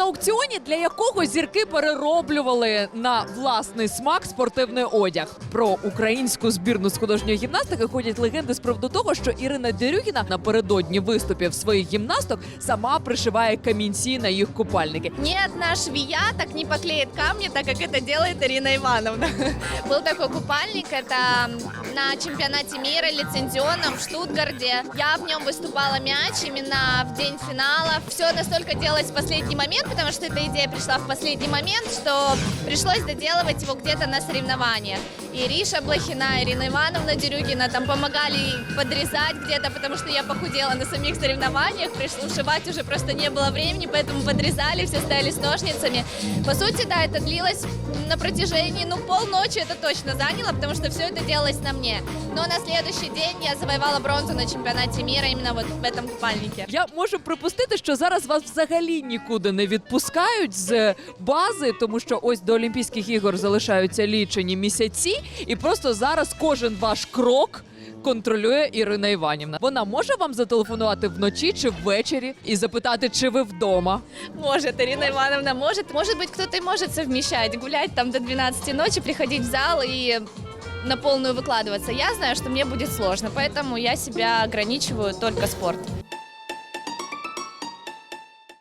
аукціоні, для якого зірки перероблювали на власний смак спортивний одяг. Про українську збірну з художньої гімнастики ходять легенди з приводу того, що Ірина Дерюгіна напередодні виступів своїх гімнасток сама пришиває камінці на їх купальники. Ни одна швея так не поклеит камни, так как это делает Ирина Ивановна. Был такой купальник, это на чемпионате мира лицензионном в Штутгарде. Я в нем выступала мяч именно в день финала. Все настолько делалось в последний момент, потому что эта идея пришла в последний момент, что пришлось доделывать его где-то на соревнованиях. И Риша Блохина, Ирина Ивановна Дерюгина там помогали подрезать где-то, потому что я похудела на самих соревнованиях, пришлось ушивать уже просто не было времени, поэтому подрезали, все стояли с ножницами. По сути, да, это длилось на протяжении, ну, полночи это точно заняло, потому что все это делалось на мне. Но на следующий день я завоевала бронзу на чемпионате мира именно вот в этом купальнике. Я можу припустити, що зараз вас взагалі нікуди не відпускають з бази, тому що ось до Олімпійських ігор залишаються лічені місяці, і просто зараз кожен ваш крок. Контролює Ірина Іванівна. Вона може вам зателефонувати вночі чи ввечері і запитати, чи ви вдома. Может, Ирина Ивановна может. Может быть, кто-то и может совмещать, гулять там до 12 ночи, приходить в зал и на полную выкладываться. Я знаю, что мне будет сложно, поэтому я себя ограничиваю только спорт.